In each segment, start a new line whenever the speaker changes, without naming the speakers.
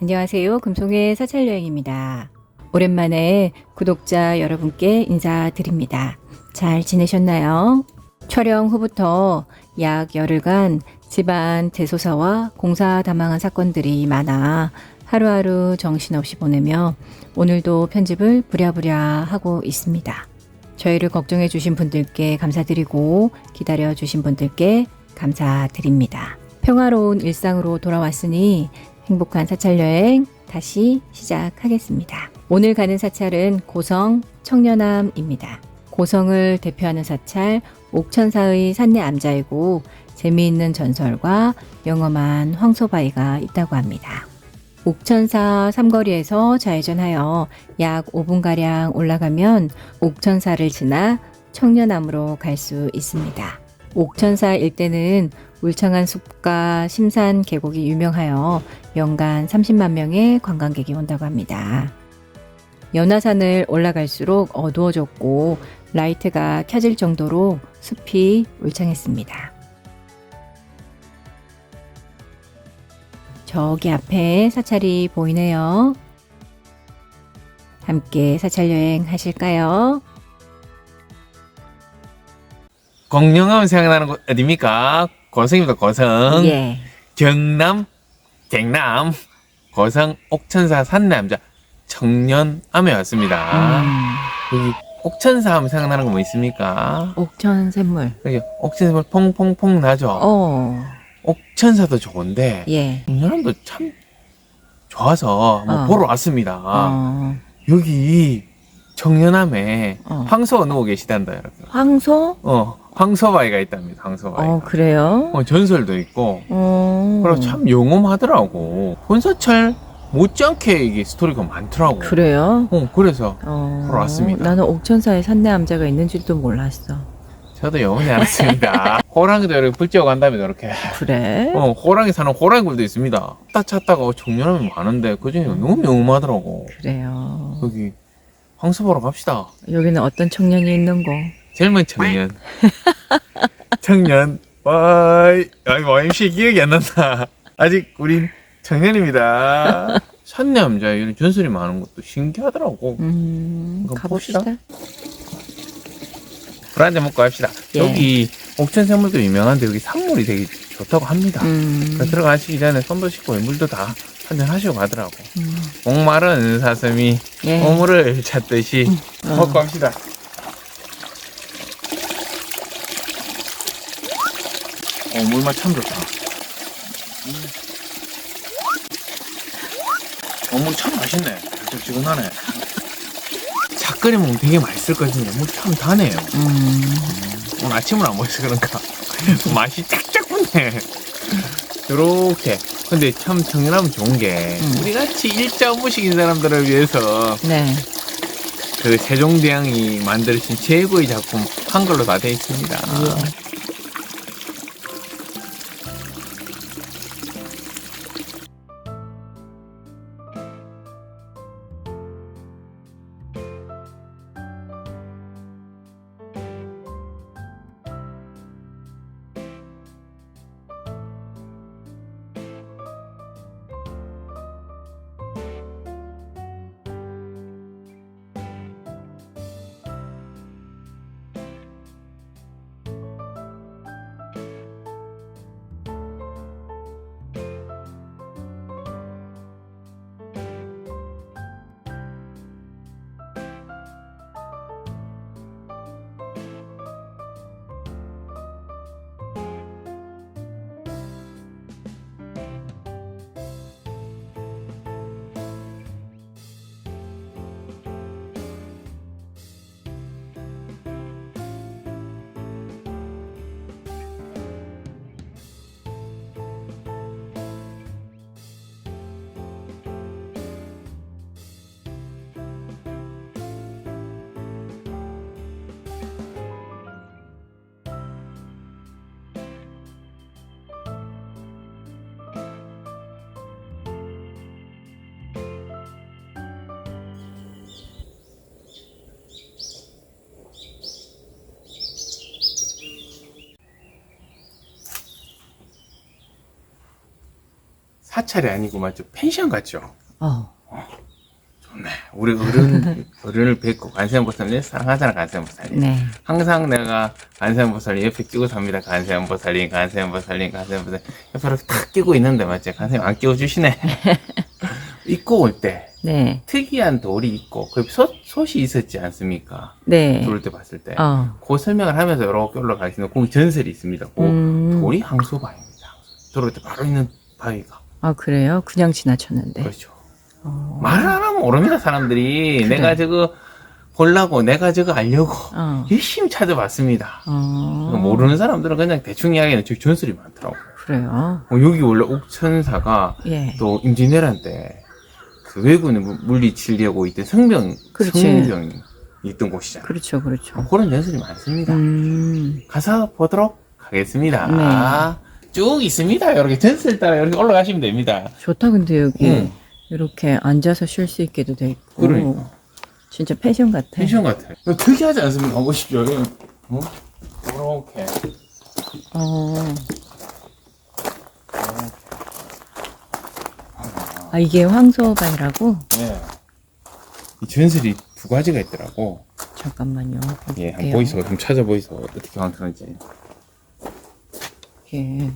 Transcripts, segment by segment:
안녕하세요. 금송의 사찰 여행입니다. 오랜만에 구독자 여러분께 인사드립니다. 잘 지내셨나요? 촬영 후부터 약 열흘간 집안 대소사와 공사 다망한 사건들이 많아 하루하루 정신없이 보내며 오늘도 편집을 부랴부랴 하고 있습니다. 저희를 걱정해 주신 분들께 감사드리고 기다려 주신 분들께 감사드립니다. 평화로운 일상으로 돌아왔으니 행복한 사찰 여행 다시 시작하겠습니다. 오늘 가는 사찰은 고성 청년암입니다. 고성을 대표하는 사찰 옥천사의 산내 암자이고 재미있는 전설과 영험한 황소바위가 있다고 합니다. 옥천사 삼거리에서 좌회전하여 약 5분가량 올라가면 옥천사를 지나 청년암으로 갈 수 있습니다. 옥천사 일대는 울창한 숲과 심산 계곡이 유명하여 연간 30만 명의 관광객이 온다고 합니다. 연화산을 올라갈수록 어두워졌고 라이트가 켜질 정도로 숲이 울창했습니다. 저기 앞에 사찰이 보이네요. 함께 사찰 여행 하실까요?
공룡하면 생각나는 곳 어디입니까? 고성입니다. 고성.
예.
경남, 경남, 고성 옥천사 산남자 청년암에 왔습니다.
음,
여기 옥천사 하면 생각나는 거 뭐 있습니까?
옥천 샘물.
여기 옥천사 퐁퐁퐁 나죠.
어,
옥천사도 좋은데
예.
청년암도 참 좋아서 한번
어.
보러 왔습니다.
어,
여기 청년암에
어.
황소가 누워 계시단다 여러분.
황소?
어, 황소바위가 있답니다. 황소바위.
어, 그래요?
어, 전설도 있고
어.
그리고 참 영험하더라고. 본사철 못지않게 이게 스토리가 많더라고.
그래요?
어, 그래서
어,
보러 왔습니다.
나는 옥천사에 산내암자가 있는 줄도 몰랐어.
저도 영원히 알았습니다. 호랑이도 이렇게 불지어 간다면 이렇게.
그래?
어, 호랑이 사는 호랑이굴도 있습니다. 딱 찾다가 청년하면 많은데 그중에 너무 영험하더라고.
그래요.
여기 황소 보러 갑시다.
여기는 어떤 청년이 있는 거?
젊은 청년. 청년. 와이. 아이고, MC 기억이 안 난다. 아직 우린 청년입니다. 산남자 이런 전설이 많은 것도 신기하더라고.
음,
그럼
가봅시다.
술 한잔 먹고 합시다.
예.
여기 옥천 생물도 유명한데 여기 산물이 되게 좋다고 합니다.
음,
그래서 들어가시기 전에 손도 씻고 물도 다 한잔 하시고 가더라고.
음,
목마른 사슴이
예.
오물을 찾듯이
어.
먹고 합시다. 어, 물맛 참 좋다. 음. 어, 물 참 맛있네. 지근하네. 끓여 먹으면 되게 맛있을 것 같은데 물참 다네요.
음,
오늘 아침을 안 먹어서 그런가 맛이 쫙쫙 붙네 요렇게 근데 참 청년하면 좋은 게
음.
우리같이 일자 업무식인 사람들을 위해서
네.
그 세종대왕이 만드신 최고의 작품 한글로 다 되어 있습니다
예.
사찰이 아니고 맞죠? 펜션 같죠?
어.
좋네. 우리 어른, 어른을 뵙고 관세음보살님 사랑하잖아, 관세음보살님.
네.
항상 내가 관세음보살님 옆에 끼고 삽니다. 관세음보살님, 관세음보살님, 관세음보살님. 이렇게 탁 끼고 있는데 맞지? 관세음 안 끼워 주시네. 입고 올 때
네.
특이한 돌이 있고 그 솥, 솥이 있었지 않습니까?
네.
들어올 때 봤을 때.
어.
그 설명을 하면서 이렇게 올라가시는 그 전설이 있습니다. 그
음.
돌이 항소바위입니다. 항소. 들어올 때 바로 있는 바위가.
아, 그래요? 그냥 지나쳤는데.
그렇죠.
어.
말을 안 하면 모릅니다, 사람들이.
그래.
내가 저거 보려고, 내가 저거 알려고
어.
열심히 찾아봤습니다.
어.
모르는 사람들은 그냥 대충 이야기하는 저 전설이 많더라고.
그래요?
어, 여기 원래 옥천사가
예.
또 임진왜란 때그 왜군을 물- 물리치려고 있던 성병,
그렇지.
성병이 있던 곳이잖아.
그렇죠, 그렇죠.
어, 그런 전설이 많습니다.
음.
가서 보도록 하겠습니다.
네.
쭉 있습니다. 이렇게 전설 따라 이렇게 올라가시면 됩니다.
좋다, 근데 여기.
응.
이렇게 앉아서 쉴 수 있게도 돼 있고.
그러니까.
진짜 펜션 같아.
펜션 같아. 이거 특이하지 않습니까? 보십시오. 이거, 어? 이렇게.
어. 아, 이게 황소바이라고?
예. 이 전설이 두 가지가 있더라고.
잠깐만요.
예, 한번
볼게요.
보이소. 좀 찾아보이소. 어떻게 황소인지.
이게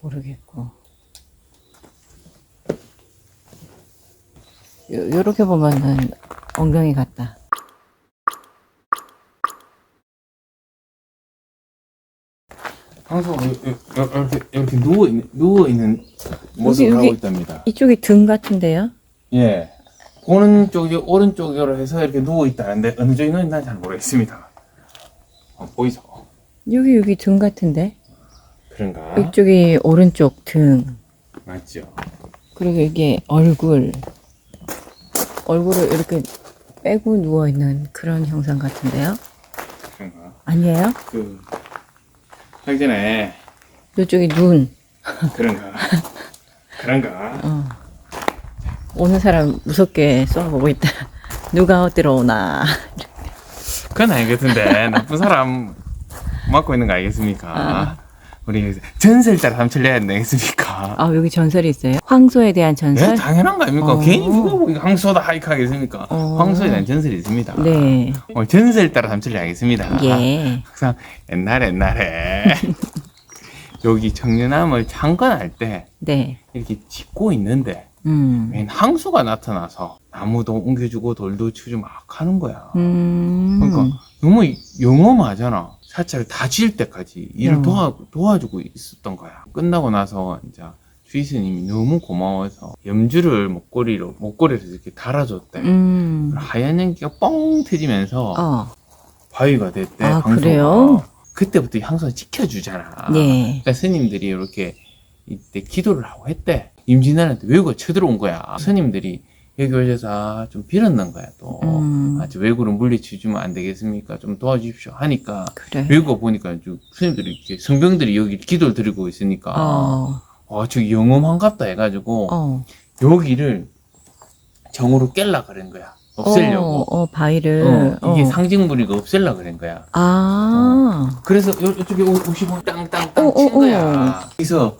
모르겠고. 요, 요렇게 보면은 엉덩이 같다.
요- 이렇게, 이렇게 누워 있는, 누워 있는 모습을
여기-
하고 있답니다.
이쪽이 등 같은데요?
예. 보는 쪽이 오른쪽으로 해서 이렇게 누워 있다는데 어느 쪽이 누워있나 잘 모르겠습니다. 어, 보이소.
여기 여기 등 같은데?
그런가?
이쪽이 오른쪽 등.
맞죠.
그리고 이게 얼굴. 얼굴을 이렇게 빼고 누워 있는 그런 형상 같은데요?
그런가?
아니에요?
그, 하기 전에,
이쪽이 눈.
그런가? 그런가?
어. 오는 사람 무섭게 쏘아보고 있다. 누가 들어오나.
그건 아니겠는데, 나쁜 사람 맡고 있는 거 알겠습니까?
아.
우리 전설 따라 삼칠래야 되겠습니까?
아, 여기 전설이 있어요? 황소에 대한 전설?
네, 당연한 거 아닙니까?
어.
괜히 누가 보기 황소다 하이크하겠습니까?
어.
황소에 대한 전설이 있습니다.
네.
어, 전설 따라 삼칠래야겠습니다.
예.
항상 옛날 옛날에 여기 정연함을 창건할 때
네.
이렇게 짓고 있는데
음.
웬 항수가 나타나서 나무도 옮겨주고 돌도 치고 막 하는 거야.
음.
그러니까 너무 영험하잖아. 사찰을 다 지을 때까지 일을
음.
도와, 도와주고 있었던 거야. 끝나고 나서 이제 주의 스님이 너무 고마워서 염주를 목걸이로 목걸이를 이렇게 달아줬대.
음.
하얀 연기가 뻥 터지면서
어.
바위가 됐대.
아,
황소가.
그래요?
그때부터 이 항소가 지켜주잖아.
네.
그러니까 스님들이 이렇게 이때 기도를 하고 했대. 임진왜란때 외구가 쳐들어온 거야. 스님들이 여기 오셔서 아, 좀 빌었는 거야 또.
음.
아, 저 외구를 물리치주면 안 되겠습니까? 좀 도와주십시오. 하니까
그래.
외구가 보니까 좀 스님들이 이렇게 성병들이 여기 기도를 드리고 있으니까
어.
아, 저 영험한갑다 해가지고
어.
여기를 정으로 깰라 그런 거야. 없애려고.
어, 어, 바위를.
어, 이게
어.
상징물이고 없앨라 그런 거야.
아.
그래서 요, 이쪽에 50원 땅땅땅
어,
친
어,
거야. 그래서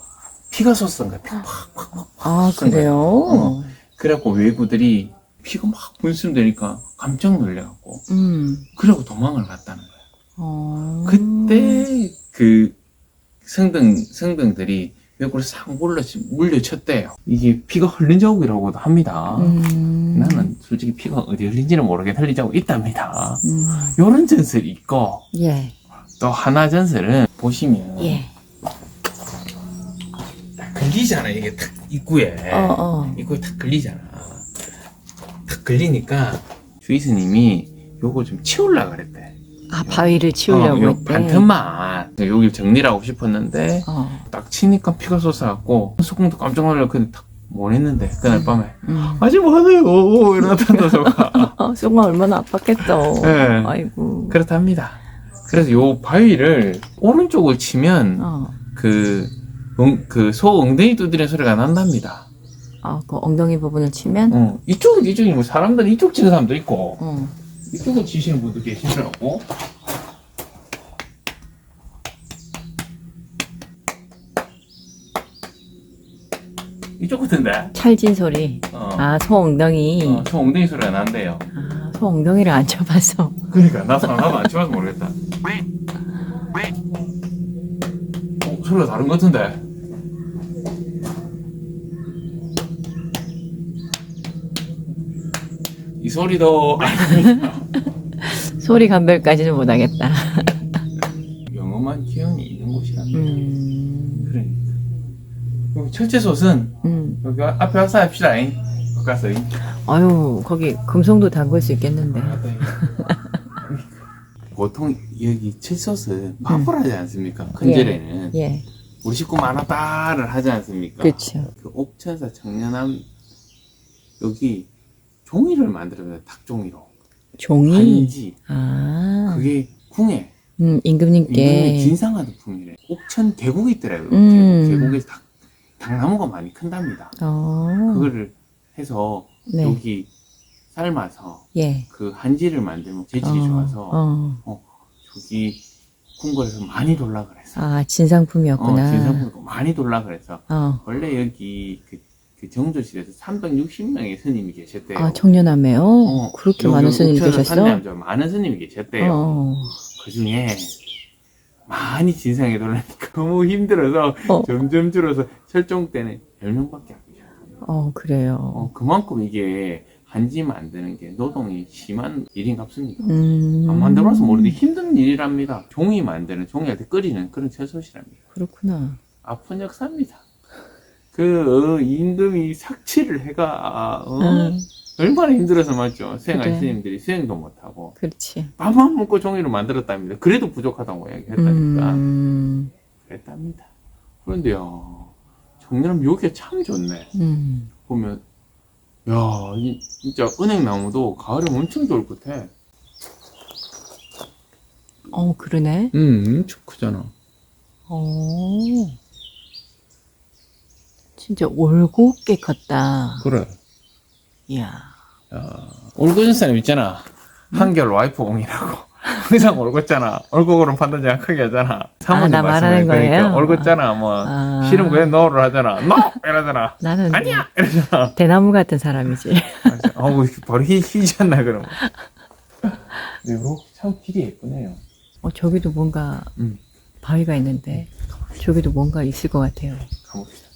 피가 솟은 거야. 피가 팍.
아. 그래요?
어. 그래갖고 외구들이 피가 막 분수되니까 깜짝 놀래갖고
음.
그러고 도망을 갔다는 거야.
어.
그때 그 성병 성병들이 외구를 싹 물려 물려쳤대요. 이게 피가 흘린 자국이라고도 합니다.
음.
나는 솔직히 피가 어디 흘린지는 모르게 흘린 자국 있답니다.
음.
요런 전설이 있고
예.
또 하나 전설은 보시면
예.
딱 걸리잖아 이게 탁 입구에
어, 어.
입구에 탁 걸리잖아 탁 걸리니까 주이스님이 요걸 좀 치울라 그랬대
아, 바위를 치우려고
어, 요
했대.
반틈만 여기 정리를 하고 싶었는데
어.
딱 치니까 피가 솟아갖고 소금도 깜짝 놀라 근데 탁못 했는데 그날 밤에
음.
아직 뭐하네요 이러다 소가
아, 송아 얼마나 아팠겠어.
네.
아이고.
그렇답니다 그래서 요 바위를 오른쪽을 치면
어.
그, 응, 그, 소 엉덩이 두드리는 소리가 난답니다.
아, 그 엉덩이 부분을 치면?
어, 이쪽은 이쪽이 뭐 사람들은 이쪽 치는 사람도 있고,
어.
이쪽은 치시는 분도 계시더라고. 이쪽 같은데?
찰진 소리.
어.
아, 소 엉덩이.
어, 저 엉덩이 소리가 난대요.
아, 소 엉덩이를 안 쳐봐서.
그러니까 나 나도 안 쳐봐서 모르겠다. 어, 소리가 다른 것 같은데. 소리도
소리 감별까지는 못하겠다.
영험한 기운이 있는 곳이란다.
음,
그러니까. 그럼 첫째 솥은
음.
여기 앞에 와서 합시다. 잉. 가서 잉.
아유, 거기 금송도 담글 수 있겠는데.
아, 네. 보통 여기 칠솥은 바보라지 않습니까? 큰절에는
예,
우리 식구 많았다를 하지 않습니까?
그렇죠.
그 옥천사 청년함 여기 종이를 만들어요 닭종이로
종이.
한지
아,
그게 궁예
음,
임금의
임금님께.
진상하던 풍이래 옥천 계곡이 있더라고요
음.
계곡, 계곡에서 닭, 닭나무가 많이 큰답니다
어,
그거를 해서
네.
여기 삶아서
예.
그 한지를 만들면 재질이
어,
좋아서
어.
저기 궁궐에서 많이 돌라 그랬어
아,
어,
진상품이었구나.
진상품 많이 돌라 그래서
어.
원래 여기 그, 그 정조실에서 360명의 스님이 계셨대요.
아, 청년함에요?
어,
그렇게 많은 스님
옥천에
계셨어?
많은 스님이 계셨대요.
어.
그 중에 많이 진상에 돌라니까 너무 힘들어서
어.
점점 줄어서 철종 때는 10명밖에 안 계셔.
어, 그래요.
어, 그만큼 이게 한지 만드는 게 노동이 심한 일인 갑습니다.
음.
안 만들어서 모르는데 힘든 일이랍니다. 종이 만드는, 종이한테 끓이는 그런 채소시랍니다.
그렇구나.
아픈 역사입니다. 그 어, 임금이 삭취를 해가 어,
음,
얼마나 힘들어서 맞죠. 수행할
그래.
스님들이 수행도 못하고
그렇지.
밥만 먹고 종이를 만들었답니다. 그래도 부족하다고 이야기했다니까
음,
그랬답니다. 그런데요, 청년은 묘기가 참 좋네.
음.
보면 야, 이, 진짜 은행나무도 가을에 엄청 좋을 것 같아.
어, 그러네.
음, 엄청 크잖아.
어. 진짜 올곧게 컸다.
그래.
이야.
야, 올고전 사람 있잖아. 한결 와이프 옹이라고. 항상 올곧잖아. 올고고는 판단 정확하게 하잖아. 사모님
나 말하는 거예요?
올곧잖아. 뭐
아.
싫으면 그냥 노를 하잖아. 노 이러잖아.
나는
아니야 이러잖아.
대나무 같은 사람이지.
어우 바로 희, 희지 않나 그럼. 이렇게 참 길이 예쁘네요.
어, 저기도 뭔가
음.
바위가 있는데 저기도 뭔가 있을 것 같아요.
가봅시다.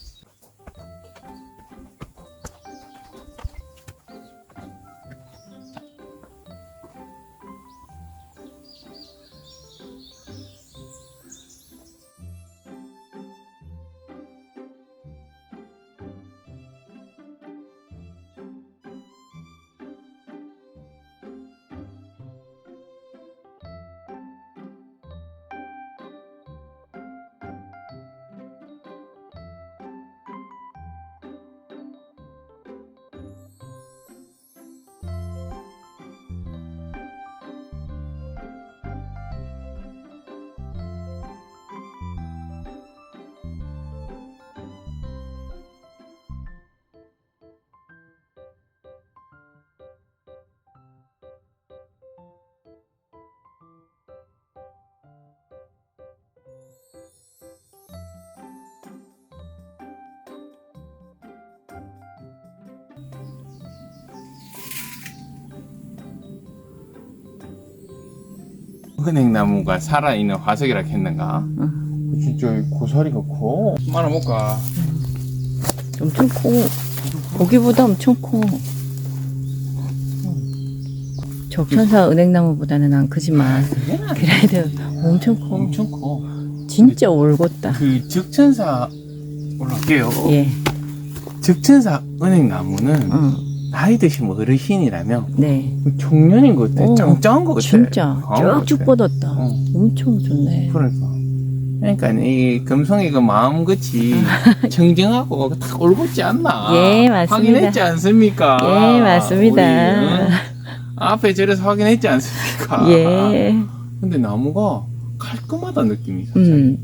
은행나무가 살아있는 화석이라 했는가?
음.
진짜 고사리가 커. 말아 볼까?
엄청 커. 고기보다 엄청 커. 적천사 은행나무보다는 안 크지만 그래도 엄청 커.
엄청 커.
진짜 올곧다.
그 적천사 올라올게요.
예.
적천사 은행나무는
어.
나이 드신 어르신이라면
네.
청년인 것 같아.
어,
짱짱한 것 같아.
진짜 쭉쭉
같아.
뻗었다.
어,
엄청 좋네.
그러니까. 그러니까 이 금송이 그 마음같이 청정하고 딱 올곧지 않나?
예, 맞습니다.
확인했지 않습니까?
예, 맞습니다.
우리? 앞에 저래서 확인했지 않습니까?
예.
근데 나무가 깔끔하다 느낌이 살짝.
음.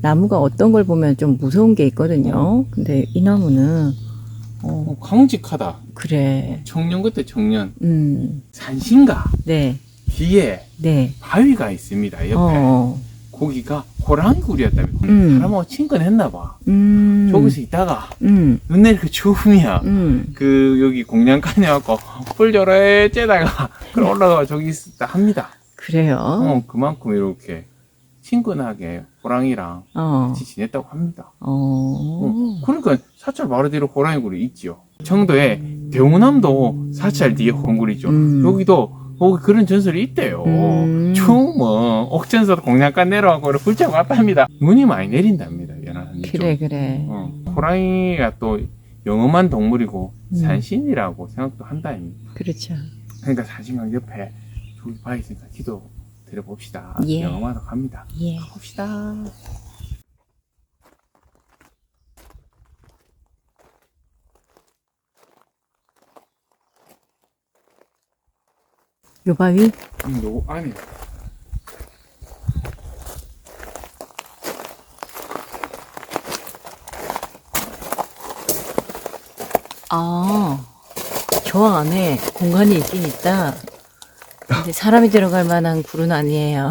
나무가 어떤 걸 보면 좀 무서운 게 있거든요. 근데 이 나무는 어,
어, 강직하다.
그래.
청년 그때 청년.
음.
산신가
네.
뒤에
네.
바위가 있습니다. 옆에
어.
고기가 호랑이 굴이었답니다.
음.
사람하고 친근했나 봐.
음.
저기서 있다가
음.
눈 내리고 추우면
음.
그 여기 공양간에 갖고 뿔 저래 째다가 그럼 올라가 저기 있다 합니다.
그래요.
어 그만큼 이렇게 친근하게 호랑이랑
어.
같이 지냈다고 합니다.
어.
어, 그러니까 사찰 바로 뒤로 호랑이 굴이 있지요. 청도에 대우남도 사찰 뒤에 홍굴이죠.
음.
여기도 거기 그런 전설이 있대요.
음.
추우면 옥천서 공양간 내려가고 왔다 합니다. 눈이 많이 내린답니다. 연안은
그래, 그래.
어, 호랑이가 또 영험한 동물이고
음.
산신이라고 생각도 한다입니다.
그렇죠.
그러니까 산신강 옆에 저기 바 있으니까 기도 드려봅시다.
예.
영험하러 갑니다.
예.
가봅시다.
요 바위?
음, 요 안에
아, 저 안에 공간이 있긴 있다. 근데 사람이 들어갈 만한 굴은 아니에요.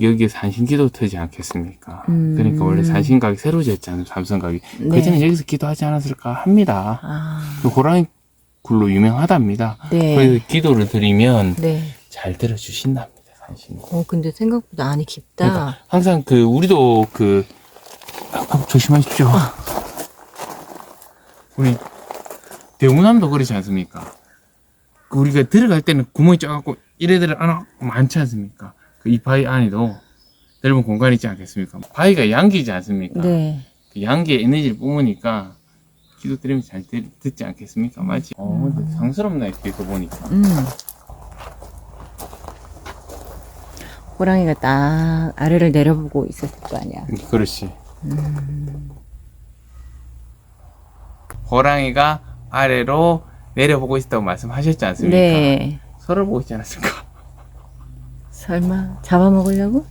여기에 산신기도 터지 않겠습니까?
음.
그러니까 원래 산신각이 새로 지었잖아요. 삼성각이.
네.
그전에 여기서 기도하지 않았을까 합니다.
아,
그 호랑이 굴로 유명하답니다.
네.
그래서 기도를 드리면
네.
잘 들어주신답니다. 산신이.
어, 근데 생각보다 안이 깊다.
그러니까 항상 그 우리도 그 아, 아, 조심하십시오. 우리 대우남도 그렇지 않습니까? 그 우리가 들어갈 때는 구멍이 쪄갖고 이래들 하나 많지 않습니까? 그 이 바위 안에도 넓은 공간이 있지 않겠습니까? 바위가 양기지 않습니까?
네.
그 양기의 에너지를 뿜으니까 기도 드리면 잘 들, 듣지 않겠습니까? 맞지? 어, 근데 상스럽네, 뒤에서 보니까.
음. 호랑이가 딱 아래를 내려보고 있었을 거 아니야.
그렇지. 호랑이가 아래로 내려보고 있다고 말씀하셨지 않습니까?
네.
서를 보고 있지 않았습니까?
설마 잡아먹으려고?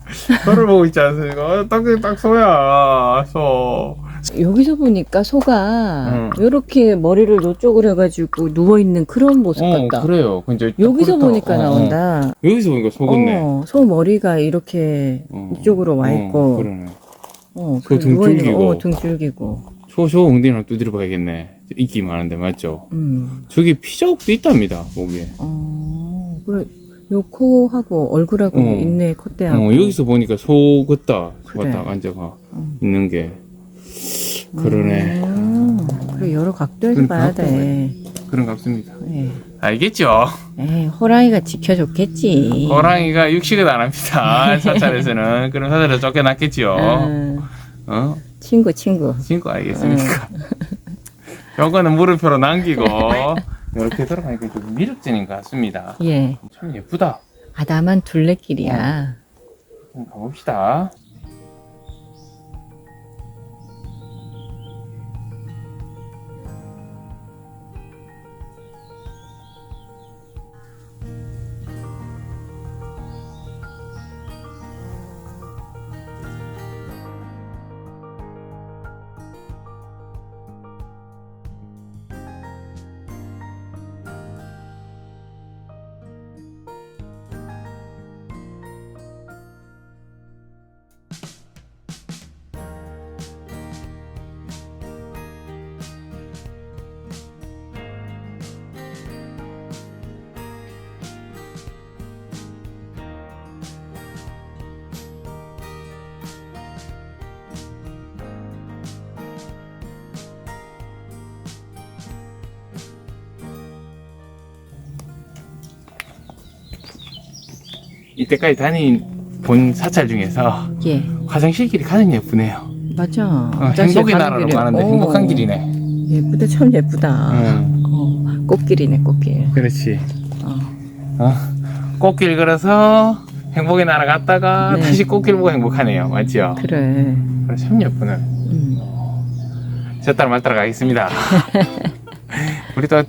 서를 보고 있지 않습니까? 딱, 딱 소야, 소.
여기서 보니까 소가
음.
이렇게 머리를 이쪽으로 해가지고 누워 있는 그런 모습
어,
같다.
그래요. 근데
여기서. 보니까
어, 어.
나온다.
여기서 보니까 속었네.
어, 소 머리가 이렇게
어.
이쪽으로 와 있고,
어, 그러네.
어,
소등
누워있는 거. 어, 등 줄기고,
소, 소 엉덩이랑 두드려 봐야겠네. 인기 많은데, 맞죠?
음,
저기 피자국도 있답니다, 거기에.
어, 요 코하고 얼굴하고
어.
있네, 콧대하고.
어, 여기서 보니까. 소가
그래.
딱 앉아가
음.
있는 게. 그러네.
음, 그래, 여러 각도에서
그럼
봐야
각도가
돼.
그런 것 같습니다.
예.
알겠죠?
에이, 호랑이가 지켜줬겠지.
호랑이가 육식은 안 합니다. 사찰에서는. 그럼 사찰에서 쫓겨났겠지요.
음,
어?
친구, 친구.
신고 알겠습니까? 요거는 물음표로 남기고, 이렇게 들어가니까 좀 미륵전인 것 같습니다.
예.
참 예쁘다.
아, 나만 둘레길이야.
한번 가봅시다. 이때까지 다닌 본 사찰 중에서
예.
화장실 길이 가장 예쁘네요.
맞아.
어,
화장실
행복의
가는
나라로
길이-
가는데
어,
행복한 길이네.
예쁘다, 참 예쁘다.
응,
어, 꽃길이네, 꽃길.
그렇지.
어.
어? 꽃길 걸어서 행복의 나라 갔다가
네.
다시 꽃길 보고 행복하네요. 맞죠?
그래.
그래, 참 예쁘네.
음.
저 따라 말 따라 가겠습니다. 우리 또,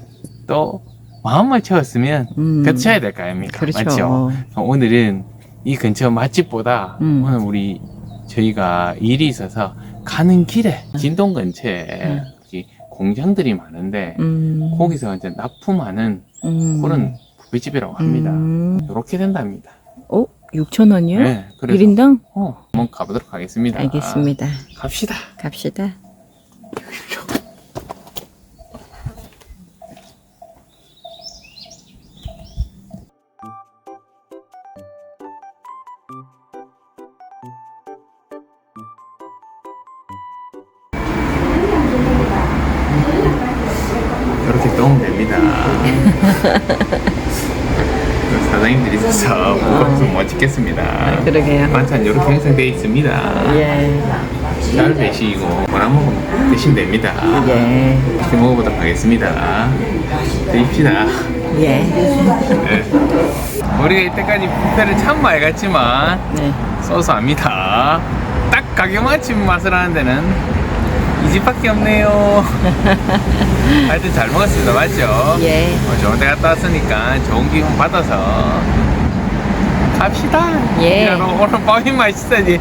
또, 마음을 채웠으면
음.
뱉쳐야 될 거 아닙니까?
그렇죠.
맞죠? 어, 오늘은 이 근처 맛집보다
음.
오늘 우리 저희가 일이 있어서 가는 길에 진동 근처에
음.
이 공장들이 많은데
음.
거기서 이제 납품하는
음.
그런 부배집이라고 합니다.
음.
이렇게 된답니다.
어? 6천 원이요?
네, 그래서
1인당?
어, 한번 가보도록 하겠습니다.
알겠습니다.
갑시다.
갑시다.
이렇게 떠오면 됩니다. 그 사장님들이 있어서 무거워서 못 찍겠습니다.
그러게요.
반찬 이렇게 형성되어 있습니다.
예.
잘 드시고 원한 먹으면 드시면 됩니다.
예.
이렇게 먹어보도록 하겠습니다. 드십시다.
예.
네. 우리가 이때까지 뷔페를 참 많이 갔지만
네.
소소합니다. 딱 가격 맞춘 맛을 하는 데는 이 집밖에 없네요. 하여튼 잘 먹었습니다. 맞죠?
예.
어, 좋은 데 갔다 왔으니까 좋은 기분 받아서 갑시다.
예.
야, 오늘 밤이 맛있어야지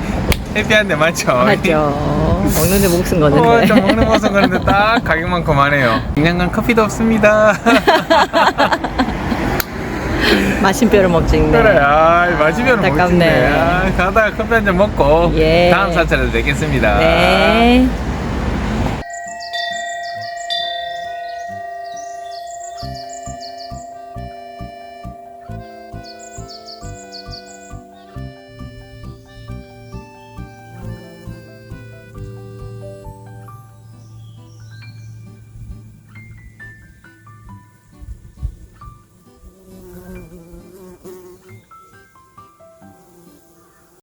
해피한데 맞죠?
맞죠. 먹는데 목숨
어,
거는데.
좀 먹는 모습 그런데 딱 가격만큼 하네요. 그냥 커피도 없습니다.
마신뼈를 먹지.
그래, 아, 마시면 못
안타깝네.
찍네. 아, 가다가 커피 한 잔 먹고
예.
다음 사찰에도 뵙겠습니다.
네.